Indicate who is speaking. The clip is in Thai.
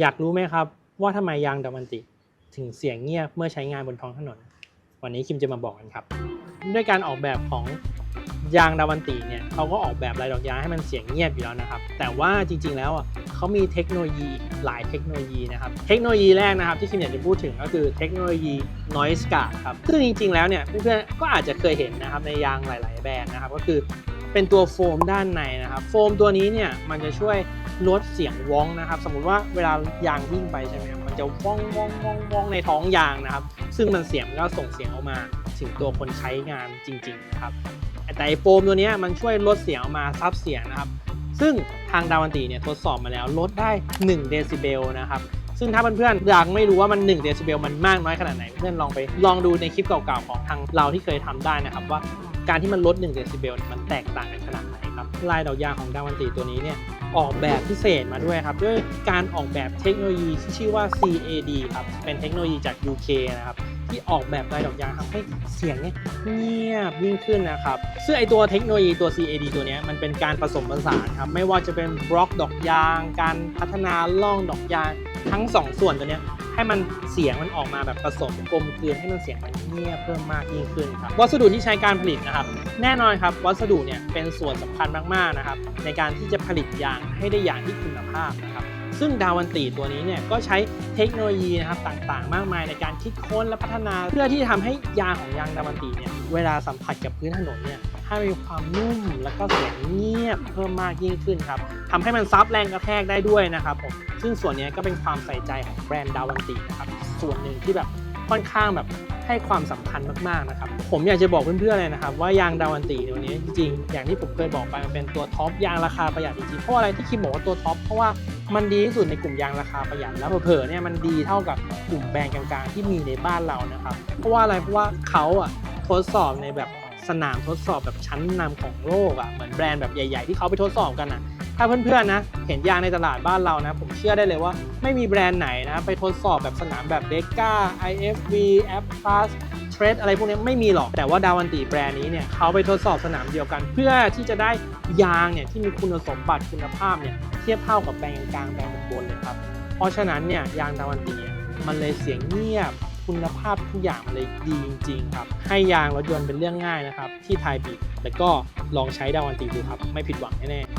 Speaker 1: อยากรู้ไหมครับ ว่าทำไมยางดาวันติ ถึงเสียงเงียบเมื่อใช้งานบนท้องถนน วันนี้คิมจะมาบอกกันครับ ด้วยการออกแบบของยางดาวันติเนี่ยเขาก็ออกแบบลายดอกยางให้มันเสียงเงียบอยู่แล้วนะครับ แต่ว่าจริง ๆ แล้วอะเขามีเทคโนโลยีอีกหลายเทคโนโลยีนะครับ เทคโนโลยีแรกนะครับที่คิมอยากจะพูดถึงก็คือเทคโนโลยี noise guard ครับซึ่งจริง ๆ แล้วเนี่ยเพื่อนๆก็อาจจะเคยเห็นนะครับในยางหลาย ๆ แบรนด์นะครับก็คือ เป็นตัวโฟมด้านในนะครับ โฟมตัวนี้เนี่ยมันจะช่วยลดเสียงว้องนะครับ สมมุติว่าเวลายางวิ่งไปใช่ไหมครับมันจะว้องว้องว้องว้องในท้องยางนะครับ ซึ่งมันเสียงก็ส่งเสียงออกมาถึงตัวคนใช้งานจริงๆนะครับแต่โฟมตัวนี้มันช่วยลดเสียงออกมาซับเสียงนะครับ ซึ่งทางดาวันตีเนี่ยทดสอบมาแล้วลดได้ 1 เดซิเบลนะครับซึ่งถ้าเพื่อนๆอยากไม่รู้ว่ามัน1เดซิเบลมันมากน้อยขนาดไหน เพื่อนลองไปลองดูในคลิปเก่าๆของทางเราที่เคยทำได้นะครับว่า การที่มันลด1เดซิเบลมันแตกต่างกันขนาดไหนครับลายดอกยางของดาวันตีตัวนี้เนี่ยออกแบบพิเศษมาด้วยครับ ด้วยการออกแบบเทคโนโลยีที่ชื่อว่า CAD ครับ เป็นเทคโนโลยีจาก UK นะครับ ที่ออกแบบลายดอกยางทำให้เสียงเนี่ยเงียบยิ่งขึ้นนะครับ ซึ่งไอตัวเทคโนโลยีตัว CAD ตัวนี้มันเป็นการผสมผสานครับ ไม่ว่าจะเป็นบล็อกดอกยาง การพัฒนาล่องดอกยางทั้ง 2 ส่วนตัวเนี้ย ให้มันเสียงมันออกมาแบบผสมกลมกลืนให้มันเสียงมันเงียบเพิ่มมากยิ่งขึ้นครับวัสดุที่ใช้การผลิตนะครับ แน่นอนครับ วัสดุเนี่ยเป็นส่วนสำคัญมากๆนะครับ ในการที่จะผลิตยางให้ได้ยางที่คุณภาพนะครับซึ่งดาวันตีตัวนี้เนี่ยก็ใช้เทคโนโลยีนะครับต่างๆ มากมายในการคิดค้นและพัฒนาเพื่อที่จะทำให้ยางของยางดาวันตีเนี่ยเวลาสัมผัสกับพื้นถนนเนี่ยให้มีความนุ่มแล้วก็เสียงเงียบเพิ่มมากยิ่งขึ้นครับทำให้มันซับแรงกระแทกได้ด้วยนะครับผม ซึ่งส่วนนี้ก็เป็นความใส่ใจของแบรนด์ดาวันตีนะครับ ส่วนหนึ่งที่แบบค่อนข้างแบบให้ความสำคัญมากๆนะครับ ผมอยากจะบอกเพื่อนๆเลยนะครับ ว่ายางดาวันตีตัวนี้จริงๆ อย่างที่ผมเคยบอกไปมันเป็นตัวท็อปยางราคาประหยัดจริงๆเพราะอะไรที่คิมบอกว่าตัวท็อปเพราะว่ามันดีที่สุดในกลุ่มยางราคาประหยัดแล้วเผลอๆเนี่ยมันดีเท่ากับกลุ่มแบรนด์กลางๆ ที่มีในบ้านเรานะครับ เพราะว่าอะไรเพราะว่าเขาอะทดสอบในแบบสนามทดสอบแบบชั้นนำของโลกอะเหมือนแบรนด์แบบใหญ่ ๆ ที่เขาไปทดสอบกันอะ ถ้าเพื่อนๆนะ เห็นยางในตลาดบ้านเรานะ ผมเชื่อได้เลยว่าไม่มีแบรนด์ไหนนะไปทดสอบแบบสนามแบบเดก้า IFV a p p l u s เทรดอะไรพวกนี้ไม่มีหรอก แต่ว่าดาวันตีแบรนด์นี้เนี่ยเขาไปทดสอบสนามเดียวกัน เพื่อที่จะได้ยางเนี่ยที่มีคุณสมบัติคุณภาพเนี่ยเทียบเท่ากับแบรนด์กลางแบรนด์บนเลยครับ เพราะฉะนั้นเนี่ยยางดาวันตีมันเลยเสียงเงียบคุณภาพทุกอย่างมันเลยดีจริงๆครับ ให้ยางรถยนต์เป็นเรื่องง่ายนะครับ ที่ไทยบีแล้วก็ลองใช้ดาวันตีดูครับ ไม่ผิดหวังแน่ๆ